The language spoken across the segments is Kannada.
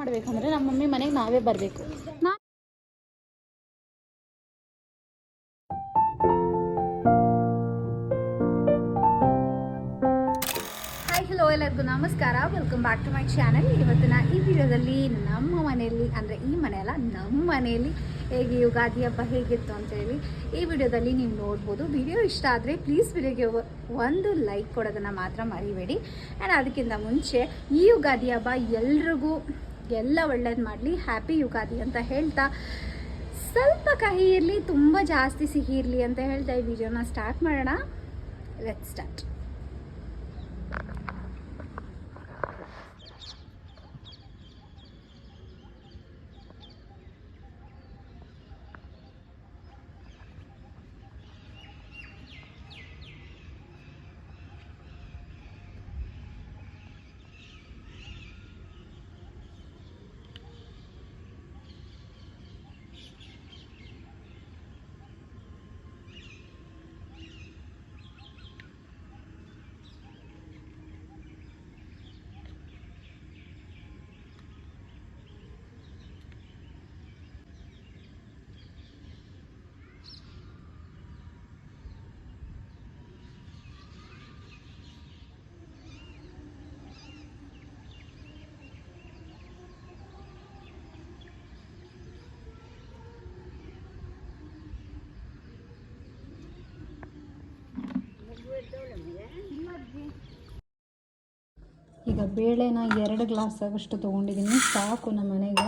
ಮಾಡಬೇಕಂದ್ರೆ ನಮ್ಮ ಮಮ್ಮಿ ಮನೆಗೆ ನಾವೇ ಬರಬೇಕು. ನಾ ಹಲೋ ಎಲ್ಲರಿಗೂ ನಮಸ್ಕಾರ. Welcome back to my channel ಇವತ್ತಿನ ಈ ವಿಡಿಯೋದಲ್ಲಿ ನಮ್ಮ ಮನೆಯಲ್ಲಿ, ಅಂದರೆ ಈ ಮನೆಯಲ್ಲ ನಮ್ಮ ಮನೆಯಲ್ಲಿ ಹೇಗೆ ಯುಗಾದಿ ಹಬ್ಬ ಹೇಗಿತ್ತು ಅಂತೇಳಿ ಈ ವಿಡಿಯೋದಲ್ಲಿ ನೀವು ನೋಡ್ಬೋದು. ವಿಡಿಯೋ ಇಷ್ಟ ಆದರೆ ಪ್ಲೀಸ್ ವಿಡಿಯೋಗೆ ಒಂದು ಲೈಕ್ ಕೊಡೋದನ್ನು ಮಾತ್ರ ಮರಿಬೇಡಿ. ಆ್ಯಂಡ್ ಅದಕ್ಕಿಂತ ಮುಂಚೆ ಈ ಯುಗಾದಿ ಹಬ್ಬ ಎಲ್ರಿಗೂ ಎಲ್ಲ ಒಳ್ಳೇದು ಮಾಡಲಿ ಹ್ಯಾಪಿ ಯುಗಾದಿ ಅಂತ ಹೇಳ್ತಾ, ಸ್ವಲ್ಪ ಕಹಿ ಇರಲಿ, ತುಂಬ ಜಾಸ್ತಿ ಸಿಹಿ ಇರಲಿ ಅಂತ ಹೇಳ್ತಾ ಈ ವಿಡಿಯೋನ ಸ್ಟಾರ್ಟ್ ಮಾಡೋಣ. ಲೆಟ್ ಸ್ಟಾರ್ಟ್ ಈಗ ಬೇಳೆನ ಎರಡು ಗ್ಲಾಸ್ ಆಗೋಷ್ಟು ತೊಗೊಂಡಿದ್ದೀನಿ. ಸಾಕು ನಮ್ಮ ಮನೆಗೆ.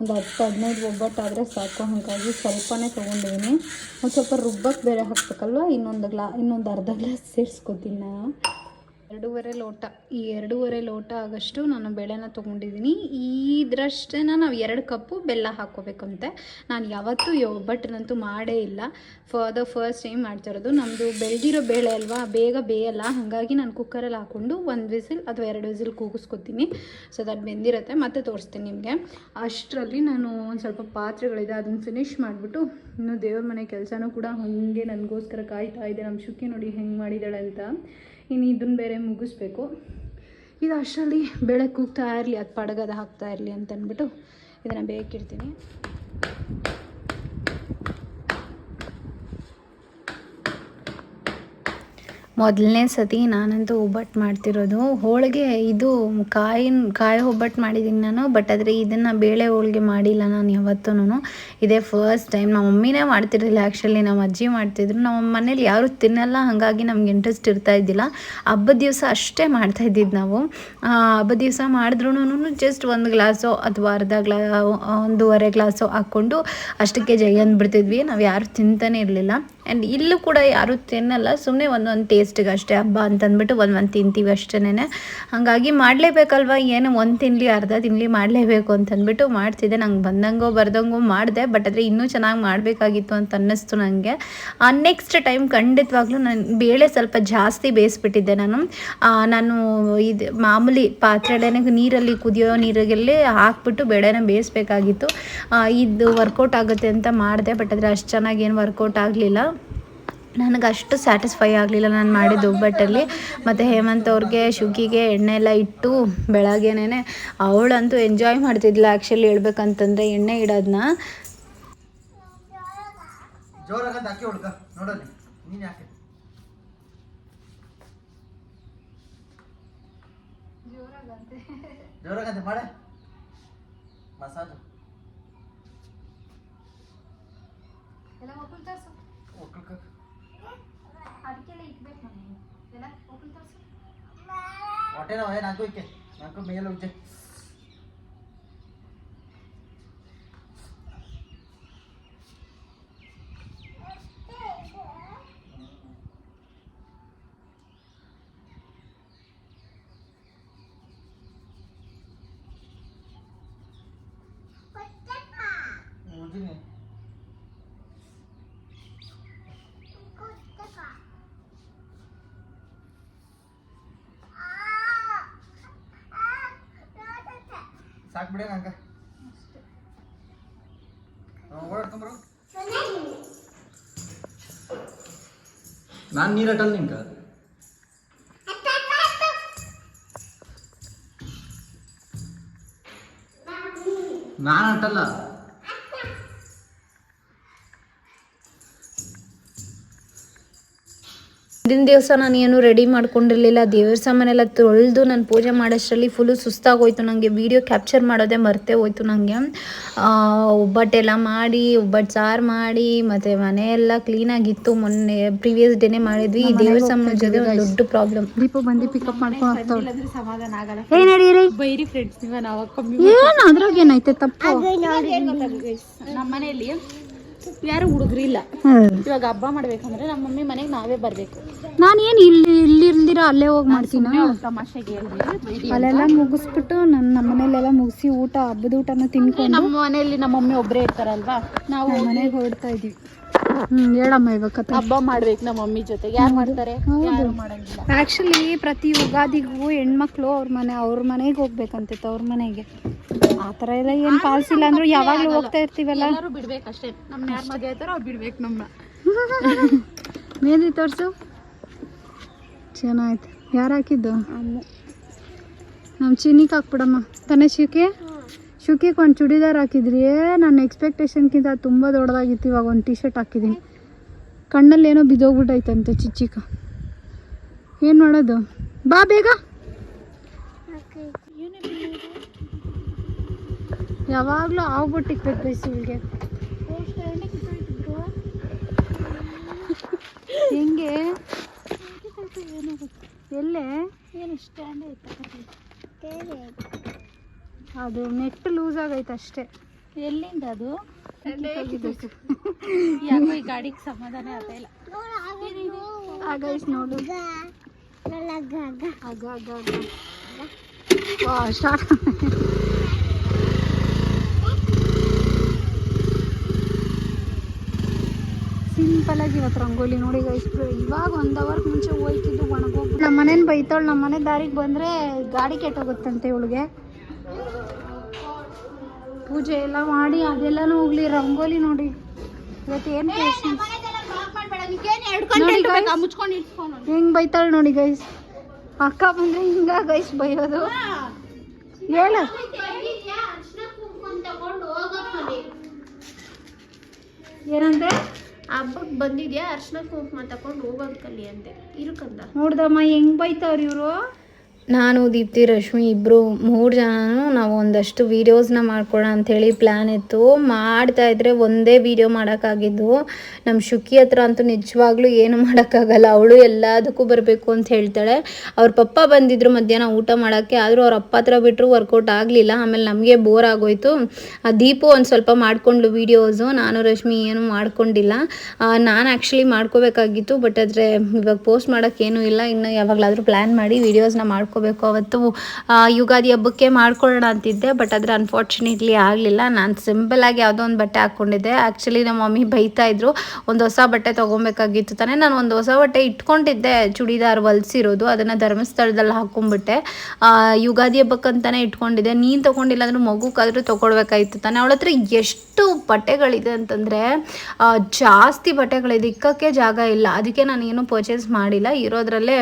ಒಂದು ಹತ್ತು, ಹದಿನೈದು ಒಬ್ಬಟ್ಟಾದರೆ ಸಾಕು. ಹಾಗಾಗಿ ಸ್ವಲ್ಪನೇ ತೊಗೊಂಡಿದ್ದೀನಿ. ಒಂದು ಸ್ವಲ್ಪ ರುಬ್ಬಕ್ಕೆ ಬೇರೆ ಹಾಕ್ಬೇಕಲ್ವ? ಇನ್ನೊಂದು ಗ್ಲಾ ಇನ್ನೊಂದು ಅರ್ಧ ಗ್ಲಾಸ್ ಸೇರಿಸ್ಕೊತೀನಿ ನಾನು. ಎರಡೂವರೆ ಲೋಟ. ಈ ಎರಡೂವರೆ ಲೋಟ ಆಗಷ್ಟು ನಾನು ಬೇಳೆನ ತೊಗೊಂಡಿದ್ದೀನಿ. ಇದ್ರಷ್ಟೇ ನಾವು ಎರಡು ಕಪ್ಪು ಬೆಲ್ಲ ಹಾಕ್ಕೋಬೇಕಂತೆ. ನಾನು ಯಾವತ್ತೂ ಯೋ ಬಟ್ನಂತೂ ಮಾಡೇ ಇಲ್ಲ. ಫಾರ್ ದ ಫಸ್ಟ್ ಟೈಮ್ ಮಾಡ್ತಾ ಇರೋದು. ನಮ್ಮದು ಬೆಳೆದಿರೋ ಬೇಳೆ ಅಲ್ವಾ? ಬೇಗ ಬೇಯಲ್ಲ. ಹಾಗಾಗಿ ನಾನು ಕುಕ್ಕರಲ್ಲಿ ಹಾಕ್ಕೊಂಡು ಒಂದು ವಿಸಿಲ್ ಅಥವಾ ಎರಡು ವಿಸಿಲ್ ಕೂಗಿಸ್ಕೊತೀನಿ. ಸೊ ಅದು ಬೆಂದಿರುತ್ತೆ. ಮತ್ತೆ ತೋರಿಸ್ತೀನಿ ನಿಮಗೆ. ಅಷ್ಟರಲ್ಲಿ ನಾನು ಒಂದು ಸ್ವಲ್ಪ ಪಾತ್ರೆಗಳಿದೆ. ಅದನ್ನು ಫಿನಿಶ್ ಮಾಡಿಬಿಟ್ಟು ಇನ್ನು ದೇವ್ರ ಮನೆ ಕೆಲಸನೂ ಕೂಡ ಹಾಗೆ ನನಗೋಸ್ಕರ ಕಾಯ್ತಾ ಇದೆ. ನಮ್ಮ ಶುಕ್ಕಿ ನೋಡಿ ಹೆಂಗೆ ಮಾಡಿದ್ದಾಳೆ ಅಂತ. ಇನ್ನು ಇದನ್ನು ಬೇರೆ ಮುಗಿಸ್ಬೇಕು. ಇದು ಅಷ್ಟರಲ್ಲಿ ಬೇಳೆ ಕೂಗ್ತಾ ಇರಲಿ, ಅದು ಪಡಗದ ಹಾಕ್ತಾ ಇರಲಿ ಅಂತ ಅಂದ್ಬಿಟ್ಟು ಇದನ್ನು ಬೇಕಿಡ್ತೀನಿ. ಮೊದಲನೇ ಸತಿ ನಾನಂತೂ ಒಬ್ಬಟ್ಟು ಮಾಡ್ತಿರೋದು. ಹೋಳಿಗೆ ಇದು ಕಾಯಿನ, ಕಾಯಿ ಒಬ್ಬಟ್ಟು ಮಾಡಿದ್ದೀನಿ ನಾನು, ಬಟ್ ಆದರೆ ಇದನ್ನು ಬೇಳೆ ಹೋಳಿಗೆ ಮಾಡಿಲ್ಲ ನಾನು ಯಾವತ್ತೂ ಇದೇ ಫಸ್ಟ್ ಟೈಮ್ ನಮ್ಮ ಮಮ್ಮಿನೇ ಮಾಡ್ತಿರಲಿಲ್ಲ. ಆ್ಯಕ್ಚುಲಿ ನಮ್ಮ ಅಜ್ಜಿ ಮಾಡ್ತಿದ್ರು. ನಮ್ಮ ಮನೇಲಿ ಯಾರೂ ತಿನ್ನಲ್ಲ, ಹಾಗಾಗಿ ನಮ್ಗೆ ಇಂಟ್ರೆಸ್ಟ್ ಇರ್ತಾ ಇದ್ದಿಲ್ಲ. ಹಬ್ಬದ ದಿವಸ ಅಷ್ಟೇ ಮಾಡ್ತಾ ಇದ್ದಿದ್ದು ನಾವು. ಹಬ್ಬದ ದಿವಸ ಮಾಡಿದ್ರೂ ಜಸ್ಟ್ ಒಂದು ಗ್ಲಾಸು ಅಥವಾ ಅರ್ಧ ಗ್ಲಾ, ಒಂದೂವರೆ ಗ್ಲಾಸು ಹಾಕ್ಕೊಂಡು ಅಷ್ಟಕ್ಕೆ ಜೈ ಅಂದ್ಬಿಡ್ತಿದ್ವಿ. ನಾವು ಯಾರು ತಿಂತಾನೆ ಇರಲಿಲ್ಲ. ಆ್ಯಂಡ್ ಇಲ್ಲೂ ಕೂಡ ಯಾರೂ ತಿನ್ನಲ್ಲ ಸುಮ್ಮನೆ ಒಂದೊಂದು ಟೇಸ್ಟಿಗೆ ಅಷ್ಟೇ, ಹಬ್ಬ ಅಂತಂದ್ಬಿಟ್ಟು ಒಂದು ಒಂದು ತಿಂತೀವಿ ಅಷ್ಟೇನೆ ಹಾಗಾಗಿ ಮಾಡಲೇಬೇಕಲ್ವ, ಏನು ಒಂದು ತಿನ್ಲಿ, ಅರ್ಧ ತಿನ್ಲಿ ಮಾಡಲೇಬೇಕು ಅಂತಂದ್ಬಿಟ್ಟು ಮಾಡ್ತಿದ್ದೆ. ನಂಗೆ ಬಂದಂಗೋ ಬರ್ದಂಗೋ ಮಾಡಿದೆ ಬಟ್ ಆದರೆ ಇನ್ನೂ ಚೆನ್ನಾಗಿ ಮಾಡಬೇಕಾಗಿತ್ತು ಅಂತ ಅನ್ನಿಸ್ತು ನನಗೆ ಆ ನೆಕ್ಸ್ಟ್ ಟೈಮ್ ಖಂಡಿತವಾಗ್ಲೂ ನಾನು ಬೇಳೆ ಸ್ವಲ್ಪ ಜಾಸ್ತಿ ಬೇಯಿಸ್ಬಿಟ್ಟಿದ್ದೆ ನಾನು. ನಾನು ಇದು ಮಾಮೂಲಿ ಪಾತ್ರೆಲೇನೆ ನೀರಲ್ಲಿ ಕುದಿಯೋ ನೀರಿಗೆಲ್ಲೇ ಹಾಕ್ಬಿಟ್ಟು ಬೇಳೆನ ಬೇಯಿಸ್ಬೇಕಾಗಿತ್ತು. ಇದು ವರ್ಕೌಟ್ ಆಗುತ್ತೆ ಅಂತ ಮಾಡಿದೆ ಬಟ್ ಆದರೆ ಅಷ್ಟು ಚೆನ್ನಾಗಿ ಏನು ವರ್ಕೌಟ್ ಆಗಲಿಲ್ಲ. ನನಗೆ ಅಷ್ಟು ಸ್ಯಾಟಿಸ್ಫೈ ಆಗಲಿಲ್ಲ ನಾನು ಮಾಡಿದ ಒಬ್ಬಟ್ಟಲ್ಲಿ. ಮತ್ತು ಹೇಮಂತ್ ಅವ್ರಿಗೆ ಶುಗಿಗೆ ಎಣ್ಣೆ ಎಲ್ಲ ಇಟ್ಟು ಬೆಳಗ್ಗೆನೇ ಅವಳಂತೂ ಎಂಜಾಯ್ ಮಾಡ್ತಿದ್ಲ ಆ್ಯಕ್ಚುಲಿ ಹೇಳ್ಬೇಕಂತಂದರೆ ಎಣ್ಣೆ ಇಡೋದನ್ನ ಜೋರಾಗಂತ ಒಕ್ಕಳ್ಕ ಹೊಟ್ಟೆನವ ಏ ನಾಲ್ಕು ಇಕ್ಕೆ ನಾಲ್ಕು ಮೇಲೆ ಸಾಕು ಬಿಡ ನಂಗ. ಓಡಾಡ್ಕೊಂಬರು ನಾನು ನೀರು ಅಟಲ್ ನಿಂಕ ನಾನು ಅಂತಲ್ಲ ಹಿಂದಿನ ದಿವಸ ನಾನು ಏನು ರೆಡಿ ಮಾಡ್ಕೊಂಡಿರಲಿಲ್ಲ. ದೇವ್ರ ಸಾಮಾನೆಲ್ಲ ತೊಳೆದು ನಾನು ಪೂಜೆ ಮಾಡೋಷ್ಟರಲ್ಲಿ ಫುಲ್ಲು ಸುಸ್ತಾಗೋಯ್ತು. ನನಗೆ ವೀಡಿಯೋ ಕ್ಯಾಪ್ಚರ್ ಮಾಡೋದೇ ಮರ್ತೇ ಹೋಯ್ತು ನನಗೆ ಒಬ್ಬಟ್ಟೆಲ್ಲ ಮಾಡಿ ಒಬ್ಬಟ್ಟು ಸಾರು ಮಾಡಿ ಮತ್ತು ಮನೆಯೆಲ್ಲ ಕ್ಲೀನಾಗಿತ್ತು ಮೊನ್ನೆ ಪ್ರೀವಿಯಸ್ ಡೇನೇ ಮಾಡಿದ್ವಿ. ಈ ದೇವ್ರ ಸಾಮಾನ ಜೊತೆ ಒಂದು ದೊಡ್ಡ ಪ್ರಾಬ್ಲಮ್ ದೀಪ ಬಂದು ಪಿಕಪ್ ಮಾಡ್ಕೊಂಡು ಸಮಾಧಾನ ಆಗಲ್ಲ. ಏನ್ ನಡೀರಿ? ಬೈರಿ ಫ್ರೆಂಡ್ಸ್ ನೀವ ಏನು ಅದ್ರಾಗ ಏನೈತೆ ತಪ್ಪು? ನಮ್ಮ ಮನೆಯಲ್ಲಿ ಯಾರು ಹುಡುಗ್ರಿ ಇಲ್ಲ. ಇವಾಗ ಹಬ್ಬ ಮಾಡ್ಬೇಕಂದ್ರೆ ನಮ್ಮ ಮಮ್ಮಿ ಮನೆಗೆ ನಾವೇ ಬರ್ಬೇಕು. ನಾನು ಏನು ಇಲ್ಲಿ ಇಲ್ಲಿ ಇಲ್ದಿರ ಅಲ್ಲೇ ಹೋಗಿ ಮಾಡ್ತೀನಿ? ತಮಾಷೆಗೆ ಅಲ್ಲೆಲ್ಲ ಮುಗಿಸ್ಬಿಟ್ಟು ನನ್ನ ಮನೇಲೆಲ್ಲ ಮುಗಿಸಿ ಊಟ ಹಬ್ಬದ ಊಟನ ತಿನ್ಕೊಂಡು ನಮ್ಮ ಮನೆಯಲ್ಲಿ ನಮ್ಮ ಮಮ್ಮಿ ಒಬ್ರೇ ಇರ್ತಾರಲ್ವಾ? ನಾವು ಮನೆಗೆ ಹೊರಡ್ತಾ ಇದೀವಿ. ಹ್ಮ್ ಹೇಳಮ್ಮ ಇವಾಗ ಕಥೆ ಹಬ್ಬ ಮಾಡ್ಬೇಕು ನಮ್ಮ ಮಮ್ಮಿ ಜೊತೆ ಯಾರು ಮಾಡ್ತಾರೆ? ಯಾರು ಮಾಡಂಗಿಲ್ಲ. ಆಕ್ಚುಲಿ ಪ್ರತಿ ಯುಗಾದಿಗೂ ಹೆಣ್ಮಕ್ಳು ಅವ್ರ ಮನೆ ಅವ್ರ ಮನೆಗೆ ಹೋಗ್ಬೇಕಂತಿತ್ತು ಅವ್ರ ಮನೆಗೆ. ಆ ಥರ ಎಲ್ಲ ಏನು ಇಲ್ಲ ಅಂದ್ರೂ ಯಾವಾಗಲೂ ಹೋಗ್ತಾ ಇರ್ತೀವಲ್ಲ? ಎಲ್ಲರೂ ಬಿಡ್ಬೇಕಷ್ಟೇ. ನಮ್ಮ ಯಾರು ಮದುವೆ ಆಯ್ತಾರೋ ಅವ್ರು ಬಿಡ್ಬೇಕು ನಮ್ಮ ಮೇದಿ ತೋರಿಸು. ಚೆನ್ನಾಯ್ತು ಯಾರು ಹಾಕಿದ್ದು? ನಮ್ಮ ಚಿನ್ನಿಗೆ ಹಾಕ್ಬಿಡಮ್ಮ. ತನೇ ಶುಕಿಗೆ ಒಂದು ಚೂಡಿದಾರ್ ಹಾಕಿದ್ರಿ. ನನ್ನ ಎಕ್ಸ್ಪೆಕ್ಟೇಷನ್ಗಿಂತ ತುಂಬ ದೊಡ್ಡದಾಗಿತ್ತು. ಇವಾಗ ಒಂದು ಟಿ ಶರ್ಟ್ ಹಾಕಿದ್ದೀನಿ ಕಣ್ಣಲ್ಲಿ ಏನೋ ಬಿದ್ದೋಗ್ಬಿಟ್ಟೈತಂತೆ ಚಿಚ್ಚಿಕ. ಏನು ಮಾಡೋದು? ಬಾ ಬೇಗ. ಯಾವಾಗಲೂ ಆಗ್ಬಿಟ್ಟಿಕ್ಬೇಕು ಬೈಸಿಲ್ಗೆ. ಹೆಂಗೆ? ಎಲ್ಲೇ? ಏನು ಸ್ಟ್ಯಾಂಡ್ ಅದು ನೆಟ್ ಲೂಸ್ ಆಗೈತೆ ಅಷ್ಟೇ. ಎಲ್ಲಿಂದ ಅದು? ಯಾಕೋ ಈ ಗಾಡಿಗೆ ಸಮಾಧಾನ ಆಗೈಸ್ ನೋಡು. ಆಗ ಆಗ ಸ್ಟಾರ್ಟ್ ಇವತ್ತು ರಂಗೋಲಿ ನೋಡಿ ಗೈಸ್ ಇವಾಗ ಒಂದು ಅವರ್ ಮುಂಚೆ ಹೋಯ್ತಿದ್ದು ಒಣಗೋಗ್ಬಿಟ್ಟು. ನಮ್ಮ ಮನೇನ ಬೈತಾಳು ನಮ್ಮ ಮನೆ ದಾರಿಗೆ ಬಂದರೆ ಗಾಡಿ ಕೆಟ್ಟೋಗುತ್ತಂತೆ ಇವಳಿಗೆ. ಪೂಜೆ ಎಲ್ಲ ಮಾಡಿ ಅದೆಲ್ಲನೂ ಹೋಗ್ಲಿ ರಂಗೋಲಿ ನೋಡಿ. ಇವತ್ತು ಏನು ಹೆಂಗ್ ಬೈತಾಳ ನೋಡಿ ಗೈಸ್ ಅಕ್ಕ ಬಂದ್ರೆ ಹಿಂಗ ಗೈಸ್ ಬೈಯೋದು. ಹೇಳ. ಏನಂದ್ರೆ ಹಬ್ಬಕ್ಕೆ ಬಂದಿದ್ಯಾ? ಅರ್ಶನ ಕುಂಕುಮ ತಕೊಂಡು ಹೋಗೋದ್ ಕಲಿ ಅಂದೆ ಇರುಕಂದ ನೋಡ್ದಮ್ಮ ಹೆಂಗ್ ಬೈತಾವ್ರಿ ಇವರು? ನಾನು, ದೀಪ್ತಿ, ರಶ್ಮಿ ಇಬ್ಬರು ಮೂರು ಜನನೂ ನಾವು ಒಂದಷ್ಟು ವೀಡಿಯೋಸ್ನ ಮಾಡ್ಕೊಳ್ಳೋಣ ಅಂಥೇಳಿ ಪ್ಲ್ಯಾನ್ ಇತ್ತು. ಮಾಡ್ತಾ ಇದ್ರೆ ಒಂದೇ ವೀಡಿಯೋ ಮಾಡೋಕ್ಕಾಗಿದ್ದು. ನಮ್ಮ ಶುಕಿ ಹತ್ರ ಅಂತೂ ನಿಜವಾಗ್ಲೂ ಏನು ಮಾಡೋಕ್ಕಾಗಲ್ಲ. ಅವಳು ಎಲ್ಲದಕ್ಕೂ ಬರಬೇಕು ಅಂತ ಹೇಳ್ತಾಳೆ. ಅವ್ರ ಪಪ್ಪ ಬಂದಿದ್ರು ಮಧ್ಯಾಹ್ನ ಊಟ ಮಾಡೋಕ್ಕೆ. ಆದರೂ ಅವ್ರ ಅಪ್ಪ ಹತ್ರ ಬಿಟ್ಟರು ವರ್ಕೌಟ್ ಆಗಲಿಲ್ಲ. ಆಮೇಲೆ ನಮಗೆ ಬೋರ್ ಆಗೋಯ್ತು. ಆ, ದೀಪು ಒಂದು ಸ್ವಲ್ಪ ಮಾಡ್ಕೊಂಡ್ಲು ವೀಡಿಯೋಸು ನಾನು, ರಶ್ಮಿ ಏನು ಮಾಡ್ಕೊಂಡಿಲ್ಲ. ನಾನು ಆ್ಯಕ್ಚುಲಿ ಮಾಡ್ಕೋಬೇಕಾಗಿತ್ತು. ಬಟ್ ಆದರೆ ಇವಾಗ ಪೋಸ್ಟ್ ಮಾಡೋಕ್ಕೇನೂ ಇಲ್ಲ. ಇನ್ನು ಯಾವಾಗಲಾದರೂ ಪ್ಲ್ಯಾನ್ ಮಾಡಿ ವೀಡಿಯೋಸ್ನ ಮಾಡ್ಕೋಬೇಕು. ಅವತ್ತು ಯುಗಾದಿ ಹಬ್ಬಕ್ಕೆ ಮಾಡ್ಕೊಳ್ಳೋಣ ಅಂತಿದ್ದೆ, ಬಟ್ ಆದರೆ ಅನ್ಫಾರ್ಚುನೇಟ್ಲಿ ಆಗಲಿಲ್ಲ. ನಾನು ಸಿಂಪಲಾಗಿ ಯಾವುದೋ ಒಂದು ಬಟ್ಟೆ ಹಾಕ್ಕೊಂಡಿದ್ದೆ. ಆ್ಯಕ್ಚುಲಿ ನಮ್ಮ ಮಮ್ಮಿ ಬೈತಾ ಇದ್ರು, ಒಂದು ಹೊಸ ಬಟ್ಟೆ ತೊಗೊಬೇಕಾಗಿತ್ತು ತಾನೇ. ನಾನು ಒಂದು ಹೊಸ ಬಟ್ಟೆ ಇಟ್ಕೊಂಡಿದ್ದೆ, ಚೂಡಿದಾರ್ ಹೊಲ್ಸಿರೋದು, ಅದನ್ನು ಧರ್ಮಸ್ಥಳದಲ್ಲಿ ಹಾಕೊಂಡ್ಬಿಟ್ಟೆ. ಯುಗಾದಿ ಹಬ್ಬಕ್ಕಂತಾನೆ ಇಟ್ಕೊಂಡಿದ್ದೆ. ನೀನು ತೊಗೊಂಡಿಲ್ಲ ಅಂದ್ರೆ ಮಗುಕ್ಕಾದ್ರೂ ತೊಗೊಳ್ಬೇಕಾಗಿತ್ತು ತಾನೇ. ಅವಳ ಹತ್ರ ಎಷ್ಟು ಬಟ್ಟೆಗಳಿದೆ ಅಂತಂದರೆ ಜಾಸ್ತಿ ಬಟ್ಟೆಗಳಿದೆ, ಇಕ್ಕಕ್ಕೆ ಜಾಗ ಇಲ್ಲ. ಅದಕ್ಕೆ ನಾನು ಏನು ಪರ್ಚೇಸ್ ಮಾಡಿಲ್ಲ. ಇರೋದ್ರಲ್ಲೇ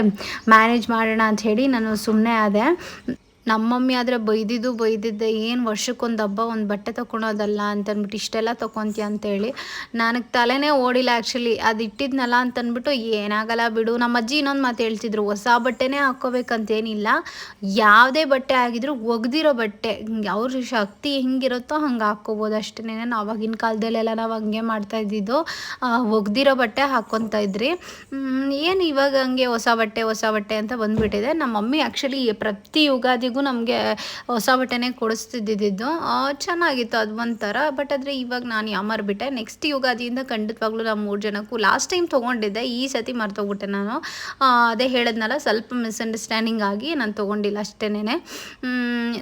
ಮ್ಯಾನೇಜ್ ಮಾಡೋಣ ಹೇಳಿ ನಾನು ಸುಮ್ಮನೆ ಆದೆ. ನಮ್ಮ ಮಮ್ಮಿ ಆದರೆ ಬೈದಿದ್ದು ಬೈದಿದ್ದೆ, ಏನು ವರ್ಷಕ್ಕೊಂದು ಹಬ್ಬ ಒಂದು ಬಟ್ಟೆ ತೊಗೊಳೋದಲ್ಲ ಅಂತಂದ್ಬಿಟ್ಟು ಇಷ್ಟೆಲ್ಲ ತೊಗೊತೀಯ ಅಂತೇಳಿ ನನಗೆ ತಲೆನೇ ಓಡಿಲ್ಲ ಆ್ಯಕ್ಚುಲಿ ಅದು ಇಟ್ಟಿದ್ನಲ್ಲ ಅಂತಂದ್ಬಿಟ್ಟು ಏನಾಗಲ್ಲ ಬಿಡು. ನಮ್ಮ ಅಜ್ಜಿ ಇನ್ನೊಂದು ಮಾತು ಹೇಳ್ತಿದ್ರು, ಹೊಸ ಬಟ್ಟೆನೇ ಹಾಕ್ಕೋಬೇಕಂತೇನಿಲ್ಲ. ಯಾವುದೇ ಬಟ್ಟೆ ಆಗಿದ್ರು ಒಗ್ದಿರೋ ಬಟ್ಟೆ. ಅವ್ರ ಶಕ್ತಿ ಹೆಂಗಿರುತ್ತೋ ಹಂಗೆ ಹಾಕ್ಕೋಬೋದು ಅಷ್ಟೇ ನಾವು ಆವಾಗಿನ ಕಾಲದಲ್ಲೆಲ್ಲ ನಾವು ಹಂಗೆ ಮಾಡ್ತಾ ಇದ್ದಿದ್ದು ಒಗ್ದಿರೋ ಬಟ್ಟೆ ಹಾಕ್ಕೊತಾ ಇದ್ರಿ. ಏನು ಇವಾಗ ಹಂಗೆ ಹೊಸ ಬಟ್ಟೆ ಹೊಸ ಬಟ್ಟೆ ಅಂತ ಬಂದ್ಬಿಟ್ಟಿದೆ. ನಮ್ಮ ಮಮ್ಮಿ ಆ್ಯಕ್ಚುಲಿ ಪ್ರತಿ ಯುಗಾದಿಗೂ ನಮಗೆ ಹೊಸ ಬಟ್ಟೆನೇ ಕೊಡಿಸ್ತಿದ್ದಿದ್ದು. ಚೆನ್ನಾಗಿತ್ತು ಅದು ಒಂಥರ. ಬಟ್ ಆದರೆ ಇವಾಗ ನಾನು ಯಾಮಾರ್ಬಿಟ್ಟೆ ನೆಕ್ಸ್ಟ್ ಯುಗಾದಿಯಿಂದ ಖಂಡಿತವಾಗ್ಲೂ ನಾವು ಮೂರು ಜನಕ್ಕೂ ಲಾಸ್ಟ್ ಟೈಮ್ ತೊಗೊಂಡಿದ್ದೆ. ಈ ಸತಿ ಮರ್ತೋಗ್ಬಿಟ್ಟೆ ನಾನು. ಅದೇ ಹೇಳಿದ್ನಲ್ಲ, ಸ್ವಲ್ಪ ಮಿಸ್ಅಂಡರ್ಸ್ಟ್ಯಾಂಡಿಂಗ್ ಆಗಿ ನಾನು ತೊಗೊಂಡಿಲ್ಲ ಅಷ್ಟೇನೆ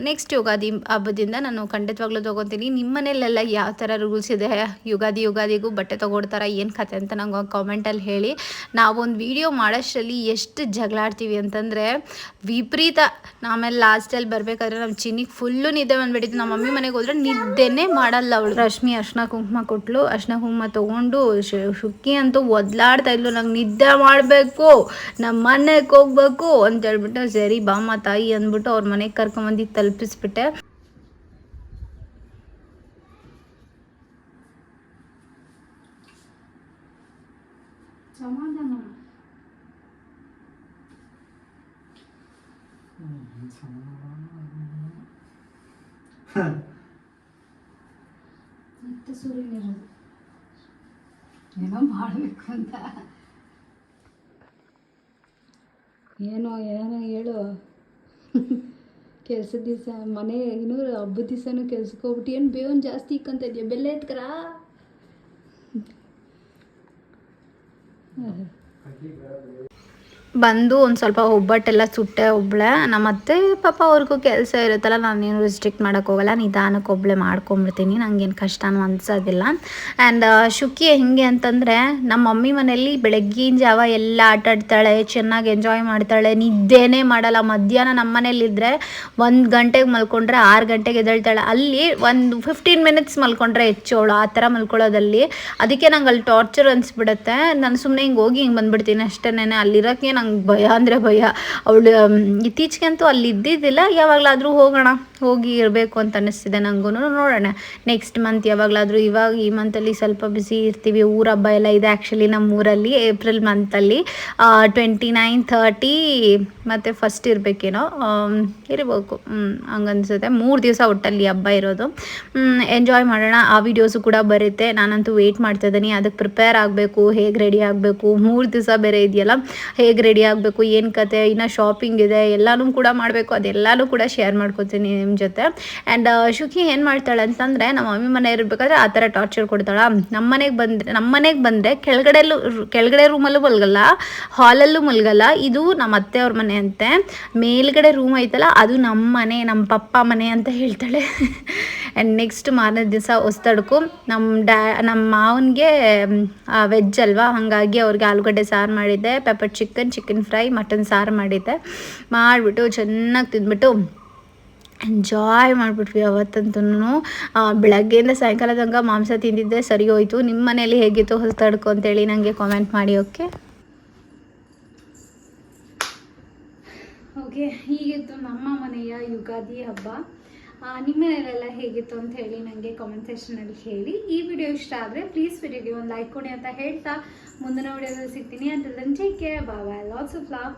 ನೆಕ್ಸ್ಟ್ ಯುಗಾದಿ ಹಬ್ಬದಿಂದ ನಾನು ಖಂಡಿತವಾಗ್ಲೂ ತೊಗೊತೀನಿ. ನಿಮ್ಮ ಮನೇಲೆಲ್ಲ ಯಾವ ಥರ ರೂಲ್ಸ್ ಇದೆ? ಯುಗಾದಿ ಯುಗಾದಿಗೂ ಬಟ್ಟೆ ತೊಗೊಡ್ತಾರ? ಏನು ಕತೆ ಅಂತ ನಂಗೆ ಕಾಮೆಂಟಲ್ಲಿ ಹೇಳಿ. ನಾವೊಂದು ವಿಡಿಯೋ ಮಾಡೋಷ್ಟರಲ್ಲಿ ಎಷ್ಟು ಜಗಳಾಡ್ತೀವಿ ಅಂತಂದರೆ, ವಿಪರೀತ. ಆಮೇಲೆ ಲಾಸ್ಟಲ್ಲಿ ಬರ್ಬೇಕಾದ್ರೆ ನಮ್ಮ ಚಿನ್ನಿಗೆ ಫುಲ್ಲು ನಿದ್ದೆ ಬಂದ್ಬಿಟ್ಟಿತ್ತು. ನಮ್ಮ ಮಮ್ಮಿ ಮನೆಗೆ ಹೋದ್ರೆ ನಿದ್ದೆನೇ ಮಾಡಲ್ಲ ಅವಳು. ರಶ್ಮಿ ಅರ್ಶಿನ ಕುಂಕುಮ ಕೊಟ್ಲು. ಅರ್ಶಿನ ಕುಂಕುಮ ತಗೊಂಡು ಶುಕ್ಕಿ ಅಂತೂ ಒದ್ಲಾಡ್ತಾ ಇದ್ಲು. ನಂಗೆ ನಿದ್ದೆ ಮಾಡಬೇಕು. ನಮ್ಮ ಮನೆಗೆ ಹೋಗ್ಬೇಕು ಅಂತ ಹೇಳ್ಬಿಟ್ಟು ಸರಿ ಬಾಮ್ಮ ತಾಯಿ ಅಂದ್ಬಿಟ್ಟು ಅವ್ರ ಮನೆಗೆ ಕರ್ಕೊಂಬಂದು ತಲುಪಿಸ್ಬಿಟ್ಟೆ. ಸಮಾಧಾನ ಮತ್ತೆ ಏನೋ ಮಾಡಬೇಕು ಅಂತ. ಏನೋ ಏನೋ ಹೇಳು. ಕೆಲ್ಸದ ದಿವಸ ಮನೆ ಇನ್ನೂ ಹಬ್ಬದ ದಿವಸನೂ ಕೆಲ್ಸಕ್ಕೆ ಹೋಗ್ಬಿಟ್ಟು ಏನು ಬೇವನ್ ಜಾಸ್ತಿ ಇಕ್ಕಂತ ಇದೆಯಾ? ಬೆಲ್ಲ ಎತ್ಕರ? ಬಂದು ಒಂದು ಸ್ವಲ್ಪ ಒಬ್ಬಟ್ಟೆಲ್ಲ ಸುಟ್ಟೆ ಒಬ್ಬಳೆ ನಮ್ಮ ಅತ್ತೆ ಪಾಪ ಅವ್ರಿಗೂ ಕೆಲಸ ಇರುತ್ತಲ್ಲ, ನಾನೇನು ರಿಸ್ಟ್ರಿಕ್ಟ್ ಮಾಡೋಕ್ಕೆ ಹೋಗಲ್ಲ ನಿಧಾನಕ್ಕೆ ಒಬ್ಬಳೆ ಮಾಡ್ಕೊಂಬಿಡ್ತೀನಿ ನನಗೇನು ಕಷ್ಟನೂ ಅನ್ಸೋದಿಲ್ಲ. ಆ್ಯಂಡ್ ಶುಕಿ ಹೆಂಗೆ ಅಂತಂದರೆ ನಮ್ಮ ಮಮ್ಮಿ ಮನೆಯಲ್ಲಿ ಬೆಳಗ್ಗಿನ ಜಾವ ಎಲ್ಲ ಆಟಾಡ್ತಾಳೆ ಚೆನ್ನಾಗಿ ಎಂಜಾಯ್ ಮಾಡ್ತಾಳೆ, ನಿದ್ದೆನೇ ಮಾಡಲ್ಲ. ಮಧ್ಯಾಹ್ನ ನಮ್ಮ ಮನೇಲಿದ್ದರೆ ಒಂದು ಗಂಟೆಗೆ ಮಲ್ಕೊಂಡ್ರೆ ಆರು ಗಂಟೆಗೆ ಎದ್ದೇಳ್ತಾಳೆ. ಅಲ್ಲಿ ಒಂದು ಫಿಫ್ಟೀನ್ ಮಿನಿಟ್ಸ್ ಮಲ್ಕೊಂಡ್ರೆ ಹೆಚ್ಚು ಅವಳು, ಆ ಥರ ಮಲ್ಕೊಳ್ಳೋದಲ್ಲಿ. ಅದಕ್ಕೆ ನಂಗೆ ಅಲ್ಲಿ ಟಾರ್ಚರ್ ಅನಿಸ್ಬಿಡುತ್ತೆ. ನಾನು ಸುಮ್ಮನೆ ಹಿಂಗೆ ಹೋಗಿ ಹಿಂಗೆ ಬಂದುಬಿಡ್ತೀನಿ ಅಷ್ಟೇ ಅಲ್ಲಿರೋಕ್ಕೆ ನಂಗೆ ಭಯ ಅಂದರೆ ಭಯ. ಅವಳು ಇತ್ತೀಚೆಗೆ ಅಂತೂ ಅಲ್ಲಿ ಇದ್ದಿದ್ದಿಲ್ಲ. ಯಾವಾಗಲಾದರೂ ಹೋಗೋಣ. ಹೋಗಿ ಇರಬೇಕು ಅಂತ ಅನ್ನಿಸ್ತಿದೆ ನನಗೂ ನೋಡೋಣ. ನೆಕ್ಸ್ಟ್ ಮಂತ್ ಯಾವಾಗಲಾದರೂ ಇವಾಗ ಈ ಮಂತಲ್ಲಿ ಸ್ವಲ್ಪ ಬಿಸಿ ಇರ್ತೀವಿ. ಊರ ಹಬ್ಬ ಎಲ್ಲ ಇದೆ ಆ್ಯಕ್ಚುಲಿ ನಮ್ಮ ಊರಲ್ಲಿ ಏಪ್ರಿಲ್ ಮಂತಲ್ಲಿ ಟ್ವೆಂಟಿ ನೈನ್ ಥರ್ಟಿ ಮತ್ತು ಫಸ್ಟ್ ಇರಬೇಕೇನೋ. ಇರಬೇಕು. ಹಂಗನ್ಸುತ್ತೆ. ಮೂರು ದಿವಸ ಒಟ್ಟಲ್ಲಿ ಹಬ್ಬ ಇರೋದು. ಎಂಜಾಯ್ ಮಾಡೋಣ. ಆ ವಿಡಿಯೋಸು ಕೂಡ ಬರುತ್ತೆ. ನಾನಂತೂ ವೆಯ್ಟ್ ಮಾಡ್ತಾ ಇದ್ದೀನಿ. ಅದಕ್ಕೆ ಪ್ರಿಪೇರ್ ಆಗಬೇಕು. ಹೇಗೆ ರೆಡಿ ಆಗಬೇಕು? ಮೂರು ದಿವಸ ಬೇರೆ ಇದೆಯಲ್ಲ? ಹೇಗೆ ರೆಡಿ ಆಗಬೇಕು? ಏನು ಕತೆ? ಇನ್ನು ಶಾಪಿಂಗ್ ಇದೆ. ಎಲ್ಲನೂ ಕೂಡ ಮಾಡಬೇಕು. ಅದೆಲ್ಲನೂ ಕೂಡ ಶೇರ್ ಮಾಡ್ಕೊತೀನಿ. ನಿಮ್ಮ ಜೊತೆ. ಆ್ಯಂಡ್ ಶುಕಿ ಏನು ಮಾಡ್ತಾಳೆ ಅಂತಂದರೆ ನಮ್ಮ ಮಮ್ಮಿ ಮನೆ ಇರಬೇಕಾದ್ರೆ ಆ ಥರ ಟಾರ್ಚರ್ ಕೊಡ್ತಾಳೆ. ನಮ್ಮ ಮನೆಗೆ ಬಂದರೆ ನಮ್ಮ ಮನೆಗೆ ಬಂದರೆ ಕೆಳಗಡೆಲ್ಲೂ, ಕೆಳಗಡೆ ರೂಮಲ್ಲೂ ಮಲಗಲ್ಲ ಹಾಲಲ್ಲೂ ಮಲ್ಗಲ್ಲ. ಇದು ನಮ್ಮ ಅತ್ತೆ ಅವ್ರ ಮನೆ ಅಂತೆ. ಮೇಲ್ಗಡೆ ರೂಮ್ ಐತಲ್ಲ, ಅದು ನಮ್ಮ ಮನೆ ನಮ್ಮ ಪಪ್ಪ ಮನೆ ಅಂತ ಹೇಳ್ತಾಳೆ. ಆ್ಯಂಡ್ ನೆಕ್ಸ್ಟ್ ಮಾರನೇ ದಿವಸ ಹೊಸ್ತಡ್ಕು. ನಮ್ಮ ಡ್ಯಾ ನಮ್ಮ ಮಾವನಿಗೆ ವೆಜ್ ಅಲ್ವಾ? ಹಾಗಾಗಿ ಅವ್ರಿಗೆ ಆಲೂಗಡ್ಡೆ ಸಾರು ಮಾಡಿದ್ದೆ pepper chicken chicken fry mutton ಸಾರು ಮಾಡಿದ್ದೆ. ಮಾಡಿಬಿಟ್ಟು ಚೆನ್ನಾಗಿ ತಿಂದ್ಬಿಟ್ಟು ಎಂಜಾಯ್ ಮಾಡಿಬಿಟ್ವಿ ಅವತ್ತಂತೂ ಬೆಳಗ್ಗೆಯಿಂದ ಸಾಯಂಕಾಲ ತನಕ ಮಾಂಸ ತಿಂದಿದ್ದೆ, ಸರಿ ಹೋಯಿತು. ನಿಮ್ಮ ಮನೇಲಿ ಹೇಗಿತ್ತು ಹೊಸ್ತಡ್ಕು ಅಂತೇಳಿ ನನಗೆ ಕಾಮೆಂಟ್ ಮಾಡಿ ಓಕೆ ಓಕೆ, ಹೀಗಿತ್ತು ನಮ್ಮ ಮನೆಯ ಯುಗಾದಿ ಹಬ್ಬ. ನಿಮ್ಮ ಮನೆಯಲ್ಲೆಲ್ಲ ಹೇಗಿತ್ತು ಅಂತ ಹೇಳಿ ನನಗೆ ಕಾಮೆಂಟ್ ಸೆಕ್ಷನಲ್ಲಿ ಹೇಳಿ. ಈ ವಿಡಿಯೋ ಇಷ್ಟ ಆದರೆ ಪ್ಲೀಸ್ ವಿಡಿಯೋಗೆ ಒಂದು ಲೈಕ್ ಕೊಡಿ ಅಂತ ಹೇಳ್ತಾ ಮುಂದಿನ ವಿಡಿಯೋದಲ್ಲಿ ಸಿಗ್ತೀನಿ. ಅಂತ take care bye lots of love